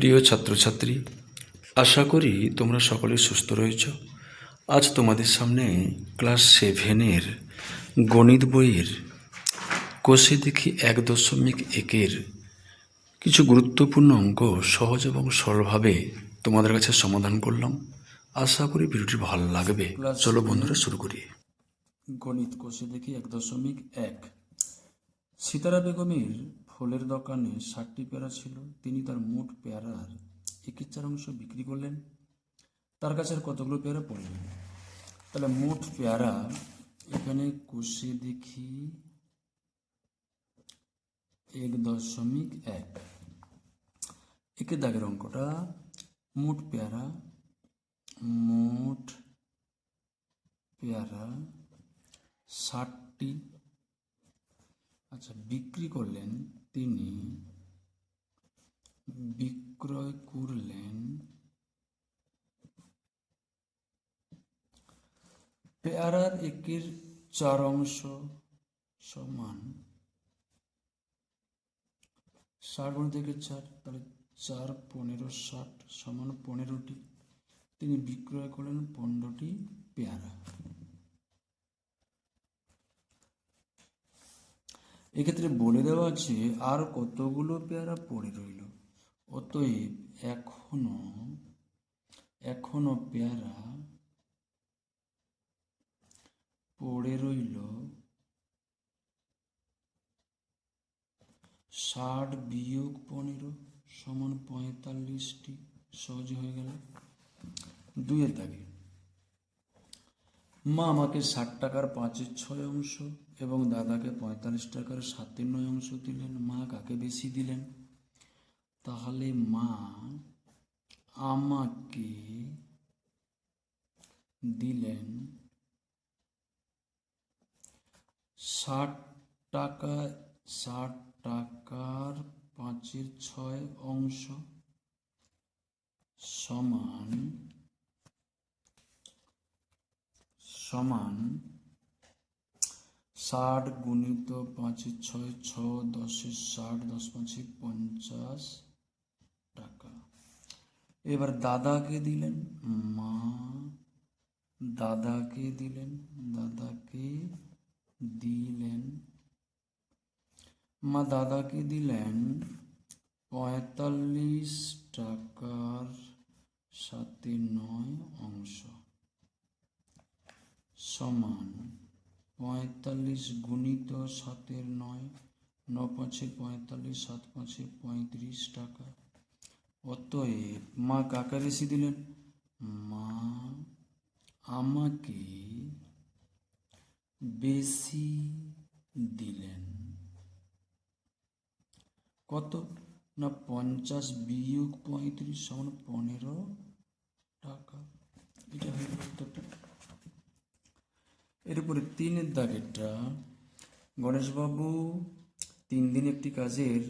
প্রিয় ছাত্রছাত্রী, আশা করি তোমরা সকলে সুস্থ রয়েছ। আজ তোমাদের সামনে ক্লাস সেভেনের গণিত বইয়ের কোষে দেখি এক দশমিক একের কিছু গুরুত্বপূর্ণ অঙ্ক সহজ এবং সরলভাবে তোমাদের কাছে সমাধান করলাম। আশা করি ভিডিওটি ভালো লাগবে। চলো বন্ধুরা, শুরু করি। গণিত কোষে দেখি এক দশমিক এক। সীতারা বেগমের ফলের দোকানে ষাটটি পেয়ারা ছিল। তিনি তার মোট পেয়ারার একের চার অংশ বিক্রি করলেন। তার কাছে আর কতগুলো পেয়ারা পড়ে গেল? তাহলে মোট পেয়ারা এখানে কোষে দেখি। এক দশমিক এক। একে দাগের অঙ্কটা। মোট পেয়ারা মোট পেয়ারা ষাটটি। আচ্ছা বিক্রি করলেন তিনি বিক্রয় করলেন। পেয়ারার একের চার অংশ সমান ষাট গুণ থেকে চার তাহলে চার পনেরো ষাট সমান পনেরোটি। তিনি বিক্রয় করলেন পনেরোটি পেয়ারা। এক্ষেত্রে বলে দেওয়া আছে, আর কতগুলো পেয়ারা পড়ে রইল? অতএব এখনও এখনও পেয়ারা পড়ে রইল ষাট বিয়োগ পনেরো সমান পঁয়তাল্লিশটি। সহজ হয়ে গেল। দুইয়ের দাগে, মা, আমাকে ষাট টাকার পাঁচের ছয় অংশ এবং দাদাকে পঁয়তাল্লিশ টাকার সাতের নয় অংশ দিলেন, মা কাকে বেশি দিলেন? তাহলে মা আমাকে দিলেন ষাট টাকা, ষাট টাকার পাঁচের ছয় অংশ সমান সমান ষাট গুণিত পাঁচের ছয় ছ দশের ষাট, দশ পাঁচে পঞ্চাশ টাকা। এবার দাদাকে দিলেন? মা। দাদাকে দিলেন? দাদাকে দিলেন? মা দাদাকে দিলেন? পঁয়তাল্লিশ টাকার সাথে নয় অংশ। সমান। পঁয়তাল্লিশ গুণিত সাতের নয় ন পাঁচে পঁয়তাল্লিশ সাত পাঁচে পঁয়ত্রিশ টাকা। অতএব মা কাকা বেশি দিলেন? মা আমাকে বেশি দিলেন। কত? না, পঞ্চাশ বিয়োগ পঁয়ত্রিশ সমান পনেরো টাকা এটা হয়ে গেল উত্তরটা এরপরে তিনের দাগেরটা, গণেশবাবু তিন দিন একটি কাজের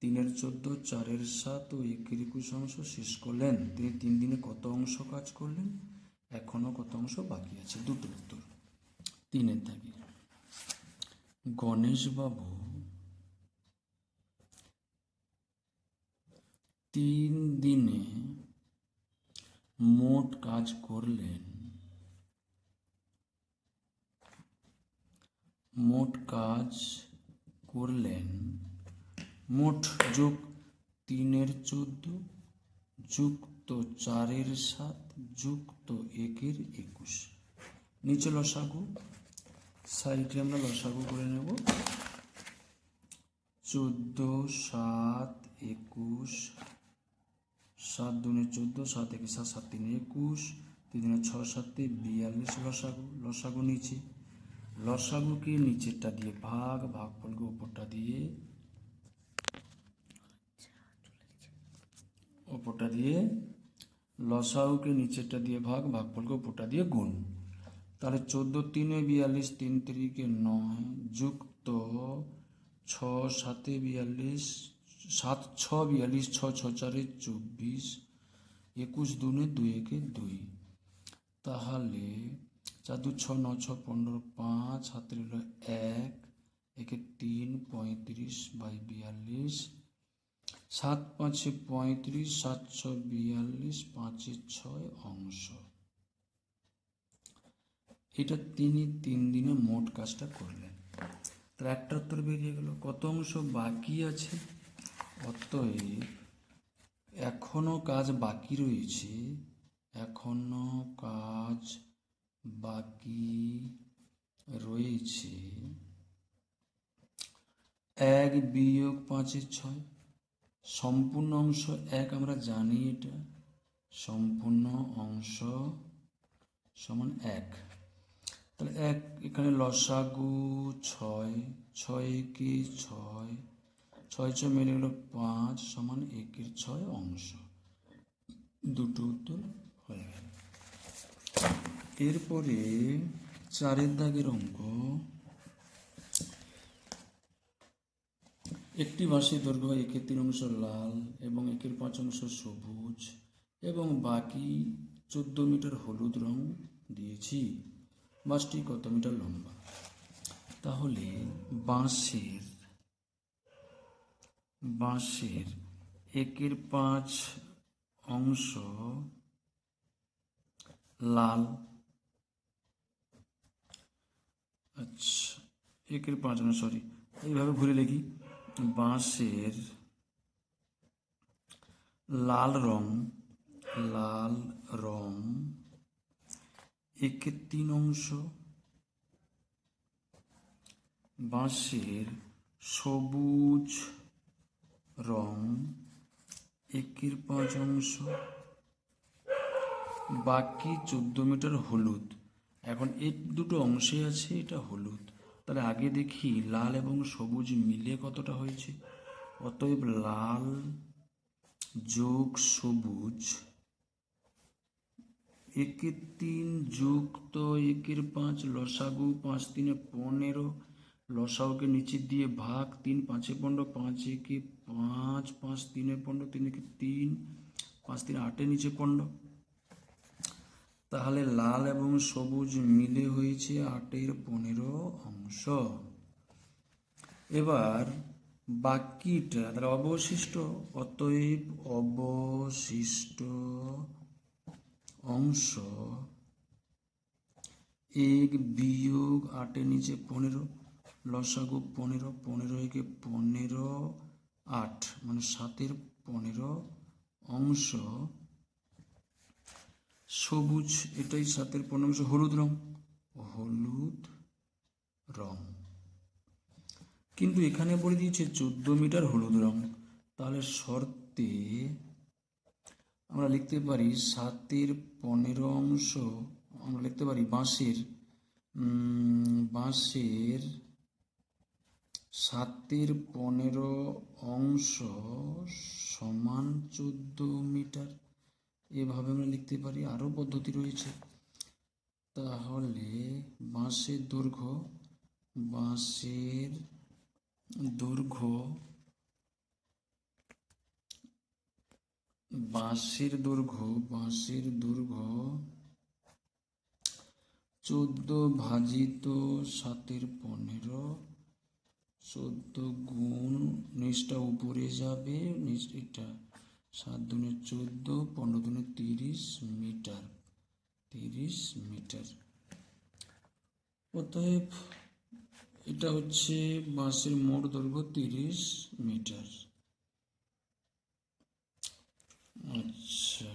তিনের চোদ্দ, চারের সাত ও একের একুশ অংশ শেষ করলেন। তিনি তিন দিনে কত অংশ কাজ করলেন? এখনও কত অংশ বাকি আছে? দুটো উত্তর। তিনের দাগে। গণেশবাবু তিন দিনে মোট কাজ করলেন মোট কাজ করলেন। মোট যোগ তিনের চোদ্দ যুক্ত চারের সাত যুক্ত একের একুশ। নিচে লসাগু, সাইডে আমরা লসাগু করে নেব। চোদ্দ, সাত, একুশ, সাত দুনে চোদ্দ, সাত একে সাত সাত তিনে একুশ, তিন দিনে ছ সাতে বিয়াল্লিশ লসাগু লসাগু নিচে। লসাগুকে নিচেরটা দিয়ে ভাগ ভাগ ফলকে উপরটা দিয়ে ওপরটা দিয়ে লসাগুকে নিচেরটা দিয়ে ভাগ ভাগ ফলকে উপরটা দিয়ে গুণ। তাহলে চোদ্দ তিনে বিয়াল্লিশ, তিন তিরিকে নয় যুক্ত ছ সাতে বিয়াল্লিশ, সাত ছ বিয়াল্লিশ, ছ ছ চারে চব্বিশ, একুশ দুনে দুই একে দুই। তাহলে চার দু ছ, ন, ছ, পনেরো, পাঁচ হাতে রইল এক, একে তিন, পঁয়ত্রিশ বাই বিয়াল্লিশ, সাত, পাঁচে পঁয়ত্রিশ সাতশো বিয়াল্লিশ, পাঁচে ছয় অংশ। এটা তিনি তিন দিনে মোট কাজটা করলেন। তাহলে একটা বেরিয়ে গেল। কত অংশ বাকি আছে? অতএব এখনও কাজ বাকি রয়েছে। এখনও কাজ বাকি রয়েছে এক বিয়োগ পাঁচের ছয়। সম্পূর্ণ অংশ এক, আমরা জানি এটা। সম্পূর্ণ অংশ সমান এক। তাহলে এক এখানে লসাগু ছয় ছয় একে ছয় ছয় ছয় মিলে গেল পাঁচ সমান একের ছয় অংশ। দুটো উত্তর হয়ে গেল। এরপরে চারের দাগের অঙ্ক। একটি বাঁশের দৈর্ঘ্য একের তিন অংশ লাল এবং একের পাঁচ অংশ সবুজ এবং বাকি চোদ্দ মিটার হলুদ রং দিয়েছি। বাঁশটি কত মিটার লম্বা? তাহলে বাঁশের বাঁশের একের পাঁচ অংশ লাল আচ্ছা একের পাঁচ অংশ সরি এইভাবে ঘুরে লিখি। বাঁশের লাল রং লাল রং, একের তিন অংশ। বাঁশের সবুজ রং, একের পাঁচ অংশ। বাকি চোদ্দ মিটার হলুদ। এখন এই দুটো অংশে আছে, এটা হলুদ। তাহলে আগে দেখি লাল এবং সবুজ মিলে কতটা হয়েছে। অতএব লাল, যোগ সবুজ একের তিন যুক্ত একের পাঁচ, লসাগু পাঁচ তিনে পনেরো, লসাগুকে নিচে দিয়ে ভাগ তিন, পাঁচে পনেরো, পাঁচ একে পাঁচ পাঁচ তিনে পনেরো, তিন একে তিন, পাঁচ তিন আটে নিচে পনেরো। তাহলে লাল এবং সবুজ মিলে হয়েছে আটের পনেরো অংশ। এবার বাকিটা, তাহলে অবশিষ্ট, অতএব অবশিষ্ট অংশ। এক বিয়োগ আটের নিচে পনেরো, লসাগু পনেরো পনেরো একে পনেরো আট মানে সাতের পনেরো অংশ। সবুজ, এটাই সাতের পনেরো অংশ হলুদ রং। হলুদ রং। কিন্তু এখানে বলে দিয়েছে চোদ্দ মিটার হলুদ রং। তাহলে শর্তে আমরা লিখতে পারি সাতের পনেরো অংশ আমরা লিখতে পারি বাঁশের বাঁশের সাতের পনেরো অংশ সমান চোদ্দ এভাবে আমরা লিখতে পারি, আরও পদ্ধতি রয়েছে। তাহলে বাঁশের দৈর্ঘ্য বাঁশের দৈর্ঘ্য বাঁশের দৈর্ঘ্য বাঁশের দৈর্ঘ্য চোদ্দ ভাজিত সাতের পনেরো, চোদ্দ গুণ নিচটা উপরে যাবে, নিচ এটা। সাত দুনে চোদ্দ, পনেরো দুনে তিরিশ মিটার তিরিশ মিটার। অতএব এটা হচ্ছে বাঁশের মোট দৈর্ঘ্য তিরিশ মিটার। আচ্ছা।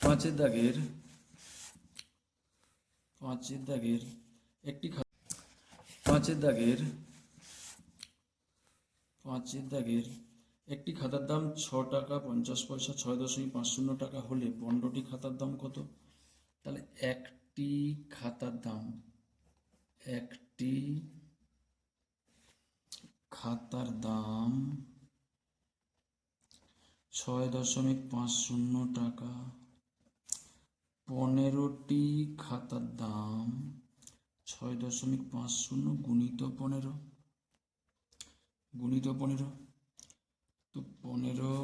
পাঁচের দাগের পাঁচের দাগের একটি পাঁচের দাগের পাঁচের দাগের একটি খাতার দাম ছ টাকা পঞ্চাশ পয়সা, ছয় দশমিক পাঁচ শূন্য টাকা হলে পনেরোটি খাতার দাম কত? তাহলে একটি খাতার দাম, একটি খাতার দাম ছয় দশমিক পাঁচ শূন্য টাকা। পনেরোটি খাতার দাম ছয় দশমিক পাঁচ শূন্য গুণিত পনেরো। গুণিত পনেরো। তো পনেরো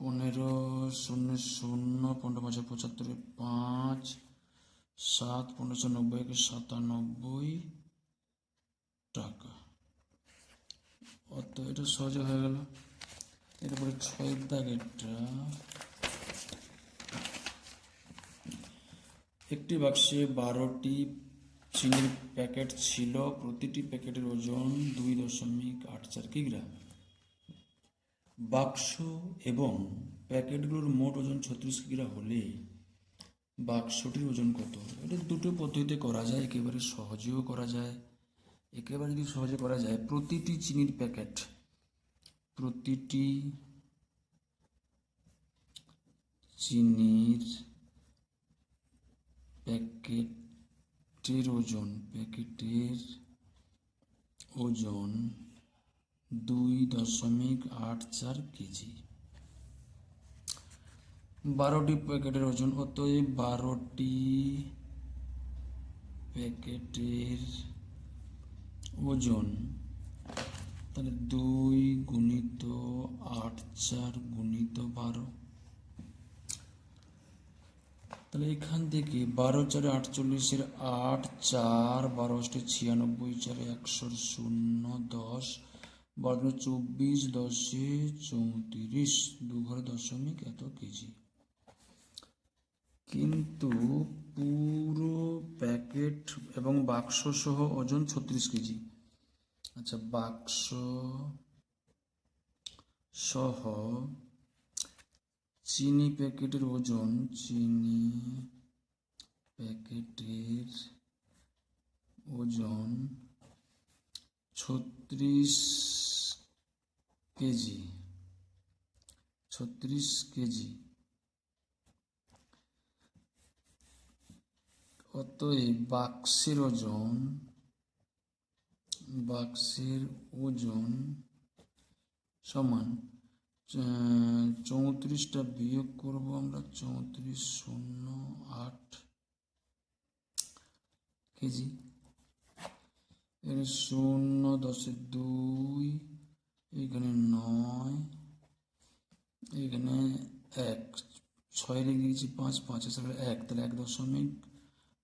পনেরো শূন্য শূন্য পনেরো পাঁচে পঁচাত্তরে পাঁচ, সাত পনেরোশো নব্বইকে সাতানব্বই টাকা। অত এটা সহজে হয়ে গেল। এরপরে ছয়ের দাগেরটা একটি বাক্সে বারোটি চিনির প্যাকেট ছিল, প্রতিটি প্যাকেটের ওজন দুই দশমিক আট চার কিগ্রা। বাক্স এবং প্যাকেটগুলোর মোট ওজন ছত্রিশ কিগ্রা হলে বাক্সটির ওজন কত? এটা দুটো পদ্ধতিতে করা যায়, একেবারে সহজেও করা যায়। একেবারে যদি সহজে করা যায়, প্রতিটি চিনির প্যাকেট, প্রতিটি চিনির প্যাকেটের ওজন প্যাকেটের ওজন দুই দশমিক আট চার কেজি। বারোটি প্যাকেটের ওজন, অতএব বারোটি প্যাকেটের ওজন, তাহলে দুই গুণিত আট চার গুণিত বারো। তাহলে এখান থেকে বারো চারে আটচল্লিশের আট, চার, বারো, অষ্টে ছিয়ানব্বই, চারে একশোর শূন্য, দশ বারো চব্বিশ, দশে চৌত্রিশ। দু ঘরে দশমিক এত কেজি। কিন্তু পুরো প্যাকেট এবং বাক্স সহ ওজন ছত্রিশ কেজি। আচ্ছা বাক্স সহ চিনি প্যাকেটের ওজন, চিনি প্যাকেটের ওজন ছত্রিশ কেজি ছত্রিশ কেজি। অতএব বাক্সের ওজন বাক্সের ওজন সমান চৌত্রিশটা বিয়োগ করব আমরা, চৌত্রিশ শূন্য আট কেজি। এর শূন্য দশে দুই, এখানে নয়, এখানে এক। ছয় রেখে দিয়েছি, পাঁচ পাঁচের সাথে এক। তাহলে এক দশমিক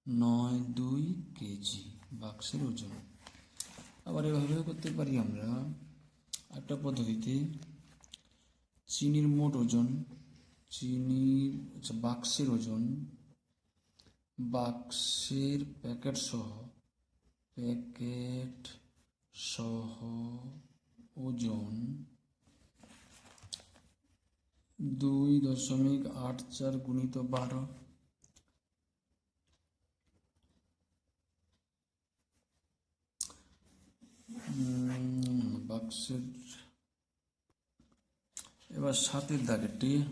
নয় দুই কেজি বাক্সের ওজন। আবার এভাবেও করতে পারি আমরা। একটা পদ্ধতিতে চিনির মোট ওজন, চিনির আচ্ছা বাক্সের ওজন, বাক্সের প্যাকেট সহ প্যাকেট সহ ওজন দুই দশমিক আট চার গুণিত বারো। বাক্সের এবার সাতের দাগেরটি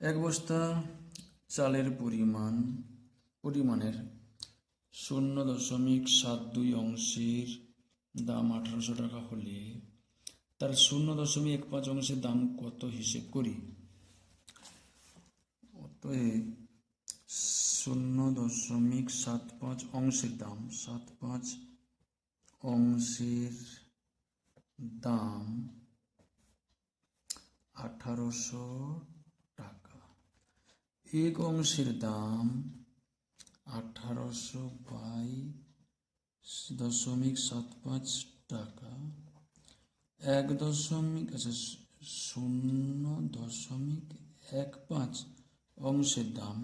এক বস্তা চালের পরিমাণ, পরিমাণের শূন্য দশমিক সাত দুই অংশের দাম আঠারোশো টাকা হলে তার শূন্য দশমিক এক পাঁচ অংশের দাম কত হিসেব করি? অতএব শূন্য দশমিক সাত পাঁচ অংশের দাম, সাত পাঁচ অংশের দাম আঠারোশো টাকা। এক অংশের দাম আঠারোশো বাই দশমিক সাত পাঁচ টাকা। এক দশমিক আচ্ছা শূন্য দশমিক এক পাঁচ অংশের দাম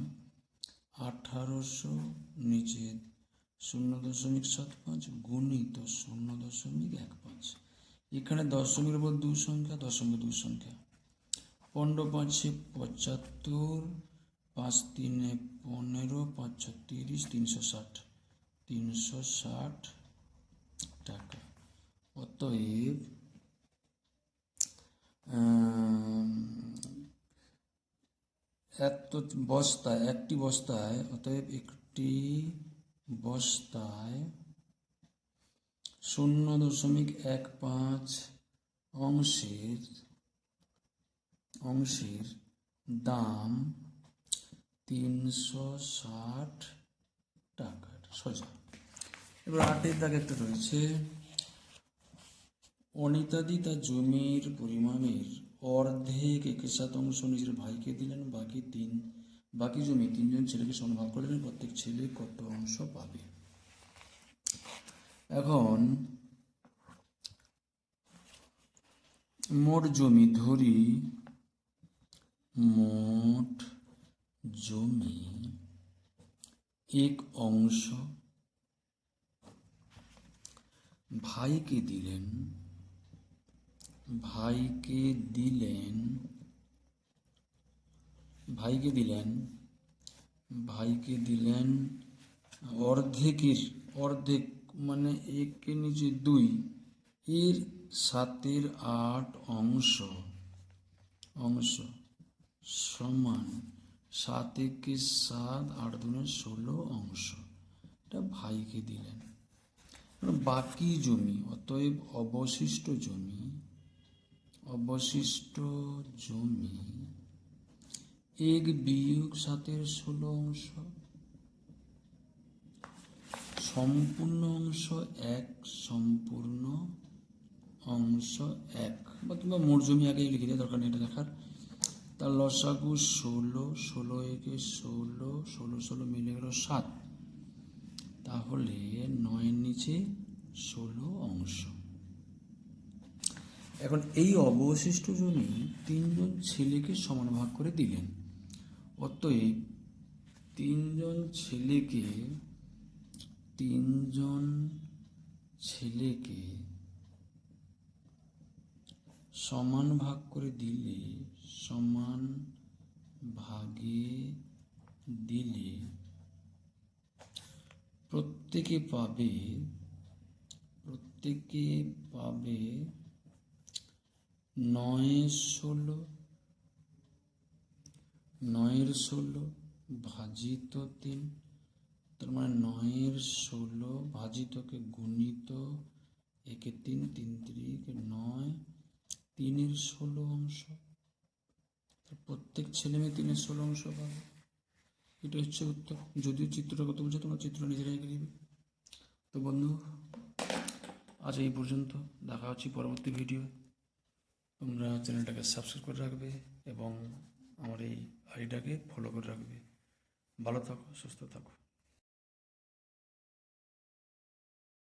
আঠারোশো নিচে শূন্য দশমিক সাত পাঁচ গুণিত শূন্য দশমিক এক পাঁচ। এখানে দশমিকের উপর দু সংখ্যা দশমিক দু সংখ্যা। পনেরো পাঁচে পঁচাত্তর, পাঁচ, তিনে পনেরো, পাঁচ তিরিশ, তিনশো ষাট। তিনশো ষাট টাকা। অতএব এত বস্তায় একটি বস্তায়, অতএব একটি বস্তায় শূন্য দশমিক এক পাঁচ অংশের অংশের দাম তিনশো ষাট টাকা সোজা এবার আটের দাগ একটা রয়েছে। অনিতাদি তার জমির পরিমাণের অর্ধেক এক শতাংশ নিজের ভাইকে দিলেন, বাকি তিন, বাকি জমি তিনজন ছেলেকে সমান ভাগ করে দিলেন প্রত্যেক ছেলে কত অংশ পাবে? এখন মোট জমি ধরি মোট জমি এক অংশ ভাইকে দিলেন ভাইকে দিলেন ভাইকে দিলেন ভাইকে দিলেন অর্ধেকের, অর্ধেক মানে একের নিচে দুই, এর সাতের আট অংশ অংশ। সমান সাত একে সাত, আট দুনে ষোলো অংশ। এটা ভাইকে দিলেন। বাকি জমি, অতএব অবশিষ্ট জমি অবশিষ্ট জমি, এক বিয়োগ সাতের ষোলো অংশ, সম্পূর্ণ অংশ এক, সম্পূর্ণ অংশ এক। বা তোমরা মোট জমি আগে লিখে দেওয়া দরকার নেই, এটা দেখার। তার লসাগু ষোলো ষোলো একে ষোলো ষোলো ষোলো মিলে গেল সাত। তাহলে নয়ের নিচে ষোলো অংশ। এখন এই অবশিষ্ট জমি তিনজন ছেলেকে সমান ভাগ করে দিলেন। অতএব তিনজন ছেলেকে তিনজন ছেলেকে সমান ভাগ করে দিলে, সমান ভাগে দিলে প্রত্যেকে পাবে প্রত্যেকে পাবে নয় ষোলো, নয়ের ষোলো ভাজিত তিন, তার মানে নয়ের ষোলো ভাজিতকে গুণিত একে তিন তিন তিরিকে নয় তিনের ষোলো অংশ। প্রত্যেক ছেলে মেয়ে তিনের ষোলো অংশ পাবে। এটা হচ্ছে উত্তর। যদিও চিত্রটা কত বুঝে তোমরা চিত্র নিজেরাই এঁকে তো বন্ধু, আজ এই পর্যন্ত। দেখা হচ্ছে পরবর্তী ভিডিও তোমরা চ্যানেলটাকে সাবস্ক্রাইব করে রাখবে এবং আমার এই আইডিটাকে ফলো করে রাখবে। ভালো থাকো, সুস্থ থাকো।